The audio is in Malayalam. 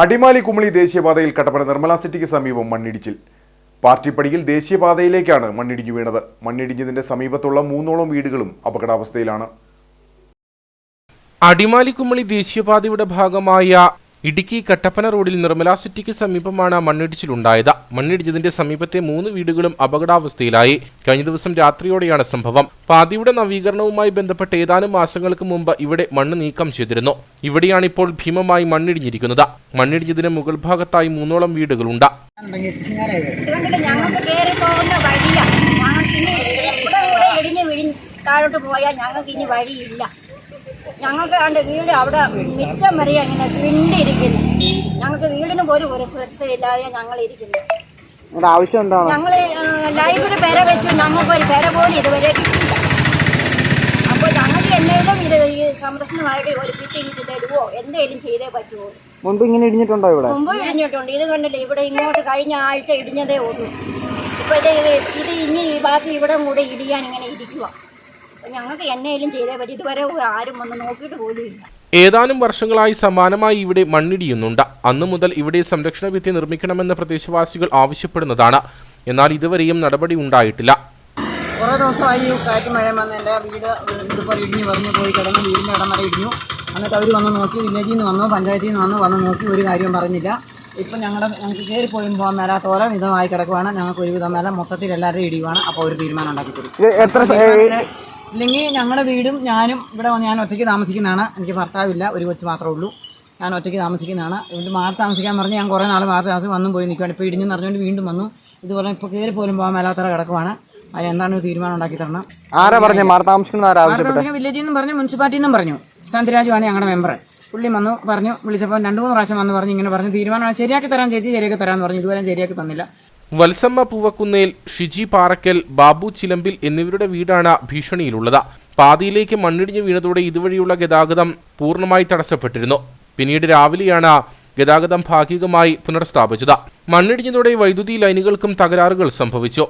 അടിമാലി കുമളി ദേശീയപാതയിൽ കട്ടപ്പന നിർമ്മല സിറ്റിക്ക് സമീപം മണ്ണിടിച്ചിൽ. പാർട്ടിപ്പടിയിൽ ദേശീയപാതയിലേക്കാണ് മണ്ണിടിഞ്ഞു വീണത്. മണ്ണിടിഞ്ഞതിന്റെ സമീപത്തുള്ള മൂന്നോളം വീടുകളും അപകടാവസ്ഥയിലാണ്. അടിമാലി കുമളി ദേശീയപാതയുടെ ഭാഗമായ ഇടുക്കി കട്ടപ്പന റോഡിൽ നിർമ്മല സിറ്റിക്ക് സമീപമാണ് മണ്ണിടിച്ചിലുണ്ടായത്. മണ്ണിടിഞ്ഞതിന്റെ സമീപത്തെ മൂന്ന് വീടുകളും അപകടാവസ്ഥയിലായി. കഴിഞ്ഞ ദിവസം രാത്രിയോടെയാണ് സംഭവം. പാതിയുടെ നവീകരണവുമായി ബന്ധപ്പെട്ട് ഏതാനും മാസങ്ങൾക്ക് മുമ്പ് ഇവിടെ മണ്ണ് നീക്കം ചെയ്തിരുന്നു. ഇവിടെയാണ് ഇപ്പോൾ ഭീമമായി മണ്ണിടിഞ്ഞിരിക്കുന്നത്. മണ്ണിടിഞ്ഞതിന് മുകൾ ഭാഗത്തായി മൂന്നോളം വീടുകളുണ്ട്. താഴോട്ട് പോയാൽ ഞങ്ങൾക്ക് ഇനി വഴിയില്ല. ഞങ്ങൾക്ക് കണ്ട് വീട് അവിടെ മിറ്റം വരെ ഇങ്ങനെ വിണ്ടിരിക്കുന്നു ഞങ്ങൾക്ക് വീടിന് പോലും ഒരു സുരക്ഷയില്ലാതെ ഞങ്ങൾ ഇരിക്കുന്നു ആവശ്യം എന്താണ്? ഞങ്ങൾ ലൈഫിൽ പെര വെച്ചു. ഞങ്ങൾക്ക് ഒരു പെര പോലും ഇതുവരെ കിട്ടില്ല അപ്പോൾ ഞങ്ങൾക്ക് എന്തെങ്കിലും ഇത് ഈ സംരക്ഷണമായിട്ട് ഒരു കിട്ടി തരുമോ എന്തെങ്കിലും ചെയ്തേ പറ്റുമോ മുൻപ് ഇങ്ങനെ ഇടിഞ്ഞിട്ടുണ്ടോ ഇവിടെ? മുമ്പ് ഇടിഞ്ഞിട്ടുണ്ട്. ഇത് കണ്ടില്ലേ ഇവിടെ ഇങ്ങോട്ട് കഴിഞ്ഞ ആഴ്ച ഇടിഞ്ഞതേ ഉള്ളൂ. ഇപ്പോഴത്തെ ഇത് ഇത് ഇനി ബാക്കി ഇവിടെ കൂടെ ഇടിയാൻ ഇങ്ങനെ ഇരിക്കുക ഞങ്ങൾക്ക് എന്നേലും ചെയ്തേ പറ്റും. ഇതുവരെ ആരും ഒന്ന് നോക്കിയിട്ട് പോലും ഇല്ല. ഏതാനും വർഷങ്ങളായി സമാനമായി ഇവിടെ മണ്ണിടിയുന്നുണ്ട്. അന്നു മുതൽ ഇവിടെ സംരക്ഷണ ഭിത്തി നിർമ്മിക്കണമെന്ന് പ്രദേശവാസികൾ ആവശ്യപ്പെടുന്നതാണ്. എന്നാൽ ഇതുവരെയും നടപടി ഉണ്ടായിട്ടില്ല. കുറേ ദിവസമായി കാറ്റ് മഴയും വന്ന് എന്റെ വീട് ഇതുപോലെ ഇടിഞ്ഞ് പറഞ്ഞു പോയി കിടന്ന് വീടിന്റെ ഇടം വരെ ഇടിഞ്ഞു. എന്നിട്ട് അവർ വന്ന് നോക്കി വില്ലേജിൽ നിന്ന് വന്നു പഞ്ചായത്തിൽ നിന്ന് വന്നു വന്ന് നോക്കി ഒരു കാര്യവും പറഞ്ഞില്ല. ഇപ്പം ഞങ്ങളുടെ ഞങ്ങൾക്ക് കയറി പോയും പോകാൻ മേലാത്തോലെ വിധമായി കിടക്കുവാണ്. ഞങ്ങൾക്ക് ഒരു വിധം മേലെ മൊത്തത്തിൽ എല്ലാവരും ഇടിയുവാണ്. അപ്പോൾ ഒരു തീരുമാനം ഉണ്ടാക്കി തരും ഇല്ലെങ്കിൽ ഞങ്ങളുടെ വീടും ഞാനും ഇവിടെ വന്ന് ഞാൻ ഒറ്റയ്ക്ക് താമസിക്കുന്നതാണ്. എനിക്ക് ഭർത്താവില്ല ഒരു കൊച്ചു മാത്രമേ ഉള്ളൂ. ഞാൻ ഒറ്റയ്ക്ക് താമസിക്കുന്നതാണ്. ഇവിടെ മാറി താമസിക്കാൻ പറഞ്ഞ് ഞാൻ കുറേ നാൾ മാറി താമസിച്ച് വന്നും പോയി നിൽക്കുകയാണ് ഇപ്പോൾ ഇടിഞ്ഞ് നിറഞ്ഞുകൊണ്ട് വീണ്ടും വന്നു. ഇതുപോലെ ഇപ്പോൾ കയറി പോലും പോകാൻ മേലാത്തറ കിടക്കുവാണ്. അതിനെന്താണ് ഒരു തീരുമാനം ഉണ്ടാക്കി തരണം? ആരാ പറഞ്ഞു? മാറി താമസിക്കുന്ന വില്ലേജിൽ നിന്നും പറഞ്ഞു മുനിസിപ്പാലിറ്റിയിൽ നിന്നും പറഞ്ഞു. ശാന്തിരാജുവാണ് ഞങ്ങളുടെ മെമ്പർ പുള്ളി വന്നു പറഞ്ഞു വിളിച്ചപ്പോൾ രണ്ട് മൂന്ന് പ്രാവശ്യം വന്ന് പറഞ്ഞു ഇങ്ങനെ പറഞ്ഞു. തീരുമാനമാണ് ശരിയാക്കി തരാൻ ചേച്ചി ശരിയാക്കി തരാമെന്ന് പറഞ്ഞു. ഇതുവരെ ശരിയാക്കി തന്നില്ല. വത്സമ്മ പൂവക്കുന്നേൽ ഷിജി പാറക്കൽ ബാബു ചിലമ്പിൽ എന്നിവരുടെ വീടാണ് ഭീഷണിയിലുള്ളത്. പാതിയിലേക്ക് മണ്ണിടിഞ്ഞു വീണതോടെ ഇതുവഴിയുള്ള ഗതാഗതം പൂർണമായി തടസ്സപ്പെട്ടിരുന്നു. പിന്നീട് രാവിലെയാണ് ഗതാഗതം ഭാഗികമായി പുനഃസ്ഥാപിച്ചത്. മണ്ണിടിഞ്ഞതോടെ വൈദ്യുതി ലൈനുകൾക്കും തകരാറുകൾ സംഭവിച്ചു.